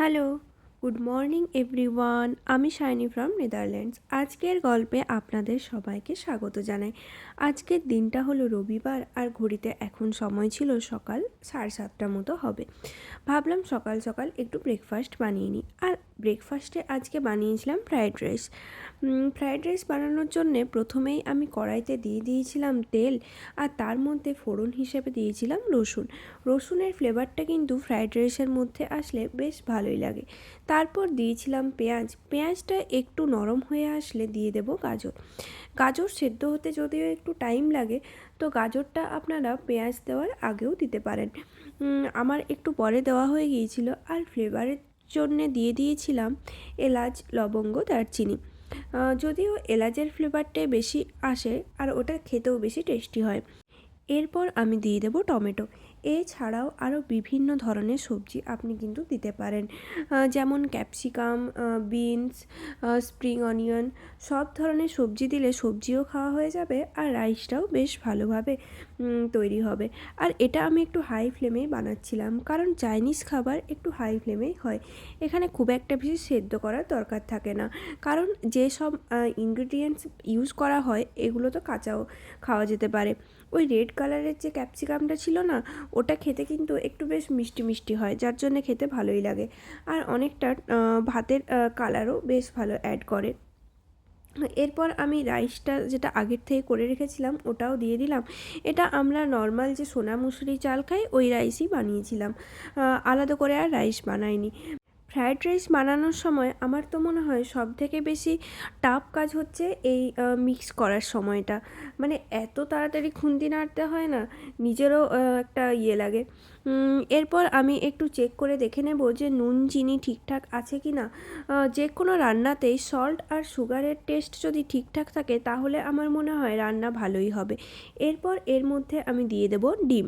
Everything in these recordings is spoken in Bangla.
Hello, good morning everyone. আমি শাইনি ফ্রম নেদারল্যান্ডস। আজকের গল্পে আপনাদের সবাইকে স্বাগত জানাই। আজকের দিনটা হলো রবিবার আর ঘড়িতে এখন সময় ছিল সকাল সাড়ে সাতটা মতো হবে। ভাবলাম সকাল সকাল একটু ব্রেকফাস্ট বানিয়ে নিই। আর ব্রেকফাস্টে আজকে বানিয়েছিলাম ফ্রায়েড রাইস ফ্রায়েড রাইস বানানোর জন্যে প্রথমেই আমি কড়াইতে দিয়ে দিয়েছিলাম তেল আর তার মধ্যে ফোড়ন হিসেবে দিয়েছিলাম রসুন। রসুনের ফ্লেভারটা কিন্তু ফ্রায়েড রাইসের মধ্যে আসলে বেশ ভালোই লাগে। তারপর দিয়েছিলাম পেঁয়াজ। পেঁয়াজটা একটু নরম হয়ে আসলে দিয়ে দেব গাজর। গাজর সেদ্ধ হতে যদিও একটু টাইম লাগে, তো গাজরটা আপনারা পেঁয়াজ দেওয়ার আগেও দিতে পারেন। আমার একটু পরে দেওয়া হয়ে গিয়েছিল আর ফ্লেভারের জন্যে দিয়ে দিয়েছিলাম এলাচ, লবঙ্গ, দারচিনি। যদিও এলাচের ফ্লেভারটাই বেশি আসে আর ওটা খেতেও বেশি টেস্টি হয়। এরপর আমি দিয়ে দেবো টমেটো। এছাড়াও আরও বিভিন্ন ধরনের সবজি আপনি কিন্তু দিতে পারেন। যেমন ক্যাপসিকাম বিনস স্প্রিং অনিয়ন সব ধরনের সবজি দিলে সবজিও খাওয়া হয়ে যাবে আর রাইসটাও বেশ ভালোভাবে। তৈরি হবে। আর এটা আমি একটু হাই ফ্লেমেই বানাচ্ছিলাম, কারণ চাইনিজ খাবার একটু হাই ফ্লেমেই হয়। এখানে খুব একটা বেশি সেদ্ধ করার দরকার থাকে না, কারণ যেসব ইনগ্রিডিয়েন্টস ইউজ করা হয়, এগুলো তো কাঁচাও খাওয়া যেতে পারে। ওই রেড কালারের যে ক্যাপসিকামটা ছিল না, ওটা খেতে কিন্তু একটু বেশ মিষ্টি মিষ্টি হয়, যার জন্য খেতে ভালোই লাগে। আর অনেকটা ভাতের কালারও বেশ ভালো অ্যাড করে। এরপর আমি রাইসটা যেটা আগের থেকে করে রেখেছিলাম, ওটাও দিয়ে দিলাম। এটা আমরা নর্মাল যে সোনা মুসুরি চাল খাই, ওই রাইসই বানিয়েছিলাম। আলাদা করে আর রাইস বানাইনি। ফ্রায়েড রাইস বানানোর সময় আমার তো মনে হয় সব থেকে বেশি টাফ কাজ হচ্ছে এই মিক্স করার সময়টা। মানে এত তাড়াতাড়ি খুন্তি নাড়তে হয় না, নিজেরও একটা ইয়ে লাগে। এরপর আমি একটু চেক করে দেখে নেব যে নুন, চিনি ঠিকঠাক আছে কি না। যে কোনো রান্নাতেই সল্ট আর সুগারের টেস্ট যদি ঠিকঠাক থাকে, তাহলে আমার মনে হয় রান্না ভালোই হবে। এরপর এর মধ্যে আমি দিয়ে দেব ডিম।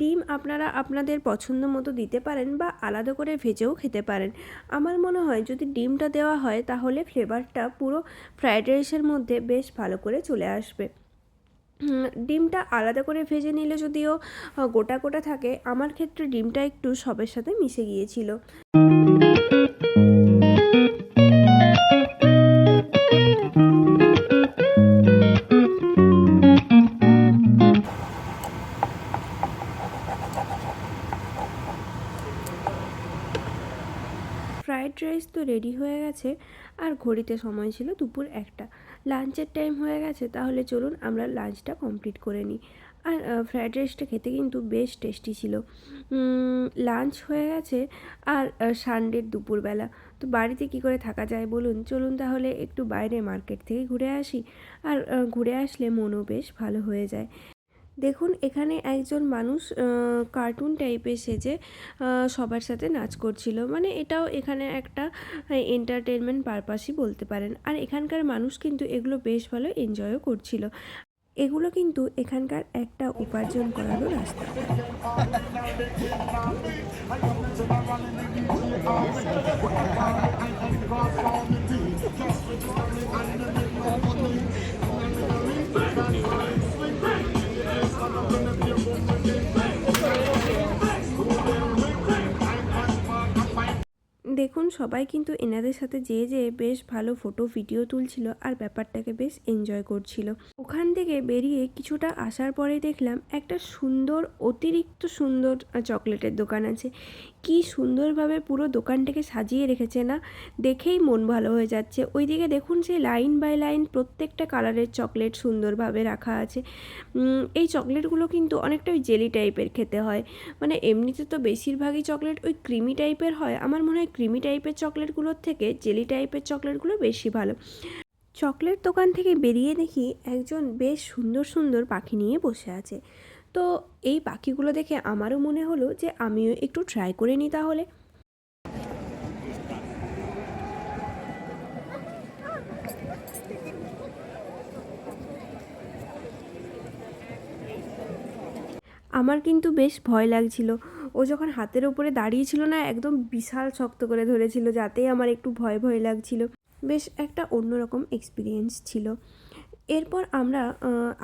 ডিম আপনারা আপনাদের পছন্দ মতো দিতে পারেন বা আলাদা করে ভেজেও খেতে পারেন। আমার মনে হয় যদি ডিমটা দেওয়া হয় তাহলে ফ্লেভারটা পুরো ফ্রায়েড রাইসের মধ্যে বেশ ভালো করে চলে আসবে। ডিমটা আলাদা করে ভেজে নিলে যদিও গোটা গোটা থাকে, আমার ক্ষেত্রে ডিমটা একটু সবের সাথে মিশে গিয়েছিল। রেডি হয়ে গেছে। আর ঘড়িতে সময় ছিল দুপুর একটা। লাঞ্চের টাইম হয়ে গেছে, তাহলে চলুন আমরা লাঞ্চটা কমপ্লিট করে নিই। আর ফ্রায়েড রাইসটা খেতে কিন্তু বেশ টেস্টি ছিল। লাঞ্চ হয়ে গেছে আর সানডের দুপুরবেলা। তো বাড়িতে কি করে থাকা যায় বলুন? চলুন তাহলে একটু বাইরে মার্কেট থেকে ঘুরে আসি। আর ঘুরে আসলে মনও বেশ ভালো হয়ে যায়। দেখুন, এখানে একজন মানুষ কার্টুন টাইপের সেজে সবার সাথে নাচ করছিল। মানে এটাও এখানে একটা এন্টারটেনমেন্ট পারপাসই বলতে পারেন। আর এখানকার মানুষ কিন্তু এগুলো বেশ ভালো এনজয়ও করছিল। এগুলো কিন্তু এখানকার একটা উপার্জন করারও রাস্তা। সবাই কিন্তু এনাদের সাথে যেয়ে যেয়ে বেশ ভালো ফটো ভিডিও তুলছিল আর ব্যাপারটাকে বেশ এনজয় করছিল। ওখান থেকে বেরিয়ে কিছুটা আসার পরে দেখলাম একটা সুন্দর, অতিরিক্ত সুন্দর চকলেটের দোকান আছে। কি সুন্দরভাবে পুরো দোকানটাকে সাজিয়ে রেখেছে না? দেখেই মন ভালো হয়ে যাচ্ছে। ওইদিকে দেখুন সে লাইন বাই লাইন প্রত্যেকটা কালারের চকলেট সুন্দরভাবে রাখা আছে। এই চকলেটগুলো কিন্তু অনেকটা ওই জেলি টাইপের খেতে হয়। মানে এমনিতে তো বেশিরভাগই চকলেট ওই ক্রিমি টাইপের হয়। আমার মনে হয় ক্রিমি টাইপের চকলেটগুলোর থেকে জেলি টাইপের চকলেটগুলো বেশি ভালো। চকলেট দোকান থেকে বেরিয়ে দেখি একজন বেশ সুন্দর সুন্দর পাখি নিয়ে বসে আছে। তো এই পাখিগুলো দেখে আমারও মনে হলো যে আমিও একটু ট্রাই করে নিই তাহলে। আমার কিন্তু বেশ ভয় লাগছিল। ও যখন হাতের ওপরে দাঁড়িয়েছিল না, একদম বিশাল শক্ত করে ধরেছিল যাতে আমার একটু ভয় ভয় লাগছিল। বেশ একটা অন্যরকম এক্সপিরিয়েন্স ছিল। এরপর আমরা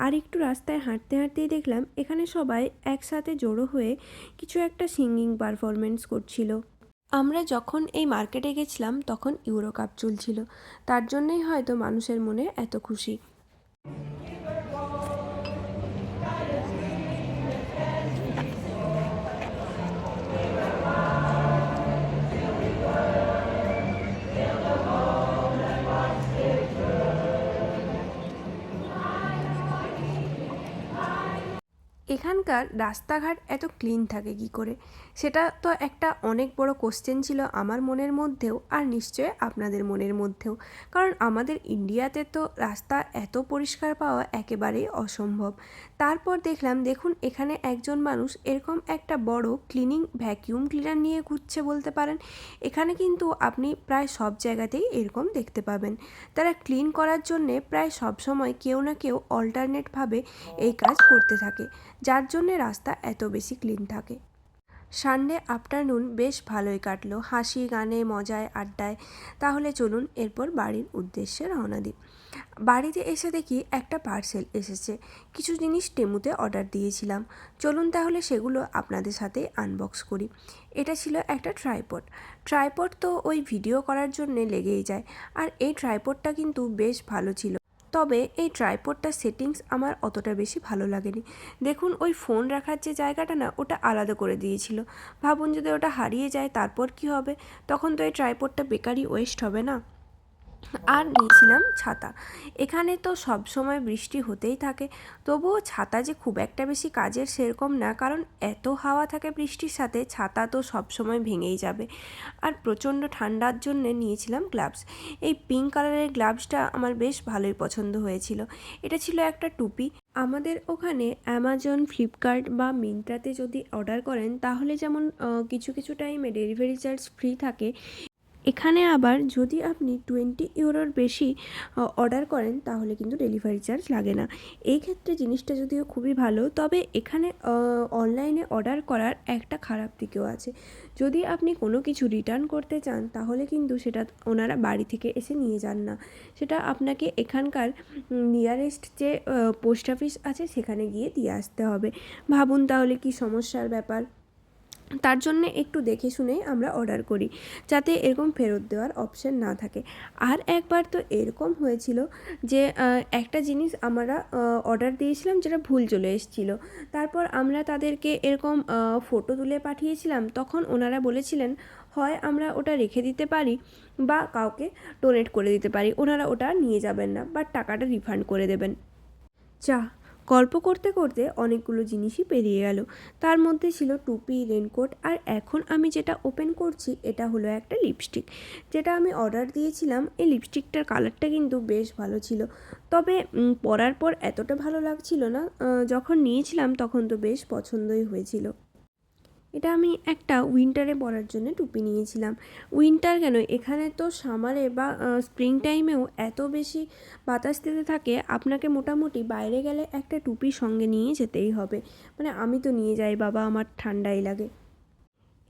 আর একটু রাস্তায় হাঁটতে হাঁটতেই দেখলাম এখানে সবাই একসাথে জড়ো হয়ে কিছু একটা সিঙ্গিং পারফরমেন্স করছিল। আমরা যখন এই মার্কেটে গেছিলাম তখন ইউরো কাপ চলছিল। তার জন্যই হয়তো মানুষের মনে এত খুশি। এখানকার রাস্তাঘাট এত ক্লিন থাকে কি করে? সেটা তো একটা অনেক বড় কোশ্চেন ছিল আমার মনের মধ্যেও আর নিশ্চয় আপনাদের মনের মধ্যেও। কারণ আমাদের ইন্ডিয়াতে তো রাস্তা এত পরিষ্কার পাওয়া একেবারেই অসম্ভব। তারপর দেখলাম, দেখুন এখানে একজন মানুষ এরকম একটা বড় ক্লিনিং ভ্যাকিউম ক্লিনার নিয়ে ঘুরছে বলতে পারেন। এখানে কিন্তু আপনি প্রায় সব জায়গাতেই এরকম দেখতে পাবেন। তারা ক্লিন করার জন্যে প্রায় সব সময় কেউ না কেউ অল্টারনেটভাবে এই কাজ করতে থাকে। যার জন্যে রাস্তা এত বেশি ক্লিন থাকে। সানডে আফটারনুন বেশ ভালোই কাটলো, হাসি, গানে, মজায়, আড্ডায়। তাহলে চলুন এরপর বাড়ির উদ্দেশ্যে রওনা দিই। বাড়িতে এসে দেখি একটা পার্সেল এসেছে। কিছু জিনিস টেমুতে অর্ডার দিয়েছিলাম। চলুন তাহলে সেগুলো আপনাদের সাথে আনবক্স করি। এটা ছিল একটা ট্রাইপড। ট্রাইপড তো ওই ভিডিও করার জন্যে লেগেই যায়। আর এই ট্রাইপডটা কিন্তু বেশ ভালো ছিল। তবে এই ট্রাইপোডটার সেটিংস আমার অতটা বেশি ভালো লাগেনি। দেখুন, ওই ফোন রাখার যে জায়গাটা না, ওটা আলাদা করে দিয়েছিল। ভাবুন যদি ওটা হারিয়ে যায়, তারপর কি হবে? তখন তো এই ট্রাইপোডটা বেকারই ওয়েস্ট হবে না? আর নিয়েছিলাম ছাতা। এখানে তো সব সময় বৃষ্টি হতেই থাকে। তবুও ছাতা যে খুব একটা বেশি কাজের সেরকম না, কারণ এত হাওয়া থাকে বৃষ্টির সাথে, ছাতা তো সব সময় ভেঙেই যাবে। আর প্রচণ্ড ঠান্ডার জন্যে নিয়েছিলাম গ্লাভস। এই পিঙ্ক কালারের গ্লাভসটা আমার বেশ ভালোই পছন্দ হয়েছিল। এটা ছিল একটা টুপি। আমাদের ওখানে অ্যামাজন ফ্লিপকার্ট বা মিন্ত্রাতে যদি অর্ডার করেন, তাহলে যেমন কিছু কিছু টাইমে ডেলিভারি চার্জ ফ্রি থাকে। এখানে আবার যদি আপনি টোয়েন্টি ইউরোর বেশি অর্ডার করেন, তাহলে কিন্তু ডেলিভারি চার্জ লাগে না। এই ক্ষেত্রে জিনিসটা যদিও খুবই ভালো, তবে এখানে অনলাইনে অর্ডার করার একটা খারাপ দিকেও আছে। যদি আপনি কোনো কিছু রিটার্ন করতে চান, তাহলে কিন্তু সেটা ওনারা বাড়ি থেকে এসে নিয়ে যান না। সেটা আপনাকে এখানকার নিয়ারেস্ট যে পোস্ট অফিস আছে, সেখানে গিয়ে দিয়ে আসতে হবে। ভাবুন তাহলে কি সমস্যার ব্যাপার। তার জন্যে একটু দেখে শুনেই আমরা অর্ডার করি, যাতে এরকম ফেরত দেওয়ার অপশান না থাকে। আর একবার তো এরকম হয়েছিল যে একটা জিনিস আমরা অর্ডার দিয়েছিলাম যেটা ভুল চলে এসেছিল। তারপর আমরা তাদেরকে এরকম ফটো তুলে পাঠিয়েছিলাম, তখন ওনারা বলেছিলেন, হয় আমরা ওটা রেখে দিতে পারি বা কাউকে ডোনেট করে দিতে পারি। ওনারা ওটা নিয়ে যাবেন না বা টাকাটা রিফান্ড করে দেবেন। যা গল্প করতে করতে অনেকগুলো জিনিসই পেরিয়ে গেল। তার মধ্যে ছিল টুপি, রেনকোট আর এখন আমি যেটা ওপেন করছি এটা হলো একটা লিপস্টিক যেটা আমি অর্ডার দিয়েছিলাম, এই লিপস্টিকটার কালারটা কিন্তু বেশ ভালো ছিল। তবে পরার পর এতটা ভালো লাগছিল না যখন নিয়েছিলাম তখন তো বেশ পছন্দই হয়েছিল। এটা আমি একটা উইন্টারে পরার জন্য টুপি নিয়েছিলাম। উইন্টার কেন? এখানে তো সামারে বা স্প্রিং টাইমেও এত বেশি বাতাস দিতে থাকে, আপনাকে মোটামুটি বাইরে গেলে একটা টুপি সঙ্গে নিয়ে যেতেই হবে। মানে আমি তো নিয়ে যাই, বাবা, আমার ঠান্ডাই লাগে।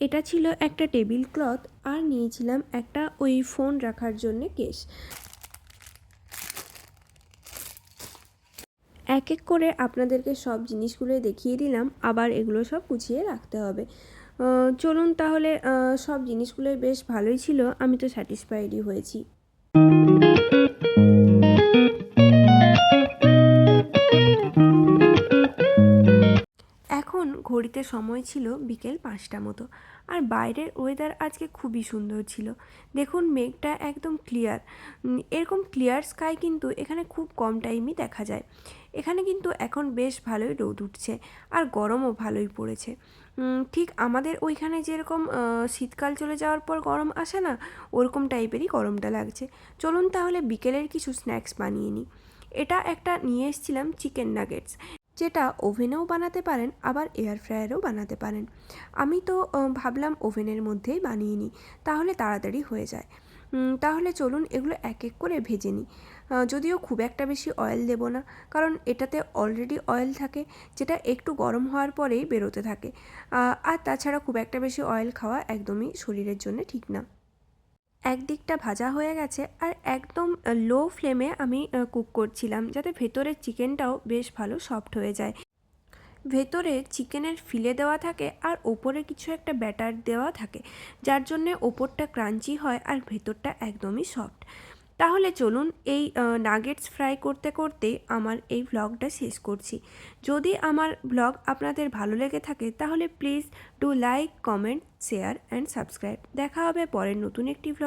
এটা ছিল একটা টেবিল ক্লথ আর নিয়েছিলাম একটা ওই ফোন রাখার জন্যে কেস এক এক করে আপনাদেরকে সব জিনিসগুলোই দেখিয়ে দিলাম, আবার এগুলো সব গুছিয়ে রাখতে হবে। চলুন তাহলে সব জিনিসগুলোই বেশ ভালোই ছিল, আমি তো স্যাটিসফাইডই হয়েছি। ঘড়িতে সময় ছিল বিকেল পাঁচটা মতো। আর বাইরের ওয়েদার আজকে খুবই সুন্দর ছিল। দেখুন, মেঘটা একদম ক্লিয়ার এরকম ক্লিয়ার স্কাই কিন্তু এখানে খুব কম টাইমই দেখা যায়। এখানে কিন্তু এখন বেশ ভালোই রোদ উঠছে আর গরমও ভালোই পড়েছে। ঠিক আমাদের ওইখানে যেরকম শীতকাল চলে যাওয়ার পর গরম আসে না, ওরকম টাইপেরই গরমটা লাগছে। চলুন তাহলে বিকেলের কিছু স্ন্যাক্স বানিয়ে নিই। এটা একটা নিয়ে এসেছিলাম চিকেন নাগেটস যেটা ওভেনেও বানাতে পারেন, আবার এয়ার ফ্রায়ারেও বানাতে পারেন। আমি তো ভাবলাম ওভেনের মধ্যেই বানিয়ে নিই, তাহলে তাড়াতাড়ি হয়ে যায়। তাহলে চলুন এগুলো এক এক করে ভেজে নিই। যদিও খুব একটা বেশি অয়েল দেব না, কারণ এটাতে অলরেডি অয়েল থাকে, যেটা একটু গরম হওয়ার পরেই বেরোতে থাকে। আর তাছাড়া খুব একটা বেশি অয়েল খাওয়া একদমই শরীরের জন্য ঠিক না। একদিকটা ভাজা হয়ে গেছে আর একদম লো ফ্লেমে আমি কুক করছিলাম যাতে ভেতরের চিকেনটাও বেশ ভালো সফট হয়ে যায়। ভেতরে চিকেনের ফিলে দেওয়া থাকে আর ওপরে কিছু একটা ব্যাটার দেওয়া থাকে, যার জন্যে ওপরটা ক্রাঞ্চি হয় আর ভেতরটা একদমই সফট তাহলে চলুন এই নাগেটস ফ্রাই করতে করতে আমার এই ভ্লগটা শেষ করছি। যদি আমার ভ্লগ আপনাদের ভালো লেগে থাকে, তাহলে please do like comment share and subscribe দেখা হবে পরের নতুন একটি ভ্লগ